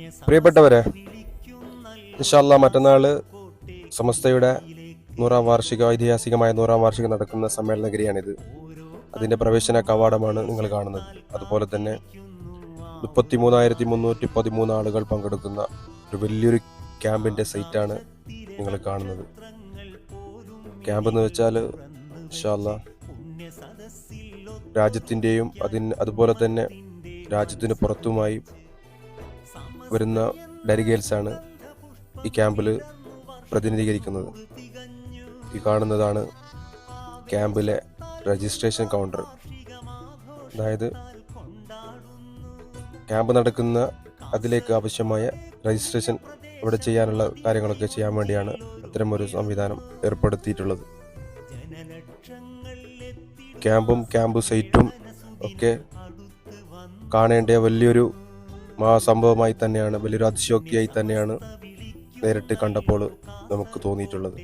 പ്രിയപ്പെട്ടവരെ ഇൻഷാല്ല മറ്റന്നാൾ സമസ്തയുടെ നൂറാം വാർഷിക ഐതിഹാസികമായ നൂറാം വാർഷികം നടക്കുന്ന സമ്മേളനഗിരിയാണിത്. അതിന്റെ പ്രവേശന കവാടമാണ് നിങ്ങൾ കാണുന്നത്. അതുപോലെ തന്നെ മുപ്പത്തി മൂന്നായിരത്തി മുന്നൂറ്റി പതിമൂന്ന് ആളുകൾ പങ്കെടുക്കുന്ന ഒരു വലിയൊരു ക്യാമ്പിന്റെ സൈറ്റാണ് നിങ്ങൾ കാണുന്നത്. ക്യാമ്പ് എന്ന് വെച്ചാൽ ഇൻഷാല്ല രാജ്യത്തിന്റെയും അതിന് അതുപോലെ തന്നെ രാജ്യത്തിന് പുറത്തുമായി വരുന്ന ഡെലിഗേറ്റ്സ് ആണ് ഈ ക്യാമ്പിൽ പ്രതിനിധീകരിക്കുന്നത്. ഈ കാണുന്നതാണ് ക്യാമ്പിലെ രജിസ്ട്രേഷൻ കൗണ്ടർ. അതായത് ക്യാമ്പ് നടക്കുന്ന അതിലേക്ക് ആവശ്യമായ രജിസ്ട്രേഷൻ ഇവിടെ ചെയ്യാനുള്ള കാര്യങ്ങളൊക്കെ ചെയ്യാൻ വേണ്ടിയാണ് അത്തരമൊരു സംവിധാനം ഏർപ്പെടുത്തിയിട്ടുള്ളത്. ക്യാമ്പും ക്യാമ്പ് സൈറ്റും ഒക്കെ കാണേണ്ട വലിയൊരു മഹാസംഭവമായി തന്നെയാണ് വലിയൊരു അതിശയോക്തിയായി തന്നെയാണ് നേരിട്ട് കണ്ടപ്പോൾ നമുക്ക് തോന്നിയിട്ടുള്ളത്.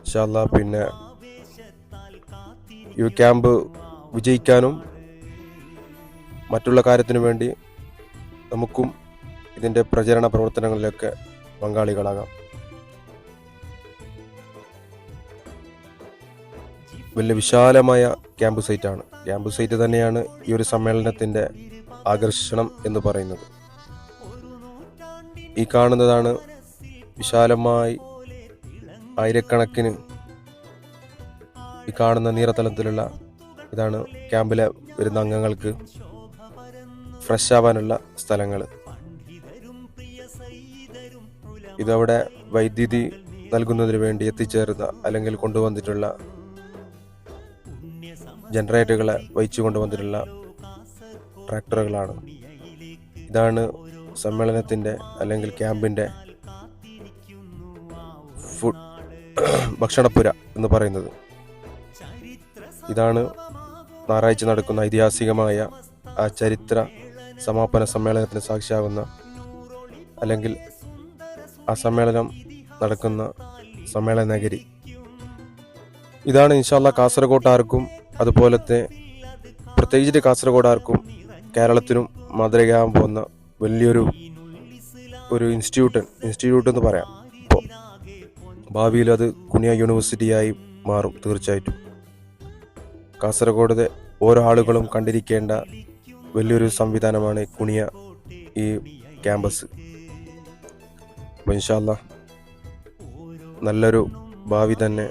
ഇൻഷാല്ല പിന്നെ ഈ ക്യാമ്പ് വിജയിക്കാനും മറ്റുള്ള കാര്യത്തിനു വേണ്ടി നമുക്കും ഇതിന്റെ പ്രചരണ പ്രവർത്തനങ്ങളിലൊക്കെ പങ്കാളികളാകാം. വലിയ വിശാലമായ ക്യാമ്പ് സൈറ്റാണ്. ക്യാമ്പ് സൈറ്റ് തന്നെയാണ് ഈ ഒരു സമ്മേളനത്തിന്റെ ആകർഷണം എന്ന് പറയുന്നത്. ഈ കാണുന്നതാണ് വിശാലമായി ആയിരക്കണക്കിന് ഈ കാണുന്ന നീറത്തലത്തിലുള്ള ഇതാണ് ക്യാമ്പിലെ വരുന്ന അംഗങ്ങൾക്ക് ഫ്രഷ് ആവാനുള്ള സ്ഥലങ്ങൾ ഇതവിടെ വൈദ്യുതി നൽകുന്നതിന് വേണ്ടി എത്തിച്ചേർന്ന അല്ലെങ്കിൽ കൊണ്ടുവന്നിട്ടുള്ള ജനറേറ്ററുകളെ വഹിച്ചു കൊണ്ടുവന്നിട്ടുള്ള ട്രാക്ടറുകളാണ്. ഇതാണ് സമ്മേളനത്തിന്റെ അല്ലെങ്കിൽ ക്യാമ്പിന്റെ ഫുഡ് ഭക്ഷണപ്പുര എന്ന് പറയുന്നത്. ഇതാണ് ഞായറാഴ്ച നടക്കുന്ന ഐതിഹാസികമായ ആ ചരിത്ര സമാപന സമ്മേളനത്തിന് സാക്ഷിയാകുന്ന അല്ലെങ്കിൽ ആ സമ്മേളനം നടക്കുന്ന സമ്മേളന നഗരി. ഇതാണ് ഇൻഷാല്ല കാസർഗോട്ടാർക്കും അതുപോലത്തെ പ്രത്യേകിച്ചിട്ട് കാസർഗോഡാർക്കും കേരളത്തിനും മാതൃകയാകാൻ പോകുന്ന വലിയൊരു ഒരു ഇൻസ്റ്റിറ്റ്യൂട്ട് ഇൻസ്റ്റിറ്റ്യൂട്ട് എന്ന് പറയാം. ഇപ്പോൾ ഭാവിയിൽ അത് കുനിയ യൂണിവേഴ്സിറ്റിയായി മാറും തീർച്ചയായിട്ടും. കാസർഗോഡിലെ ഓരോ ആളുകളും കണ്ടിരിക്കേണ്ട വലിയൊരു സംവിധാനമാണ് കുണിയ ഈ ക്യാമ്പസ് അപ്പോൾ നല്ലൊരു ഭാവി തന്നെ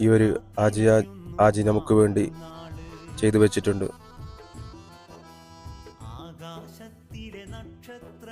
ഈ ഒരു ആജി ആജി നമുക്ക് വേണ്ടി ചെയ്തു വെച്ചിട്ടുണ്ട്. çattı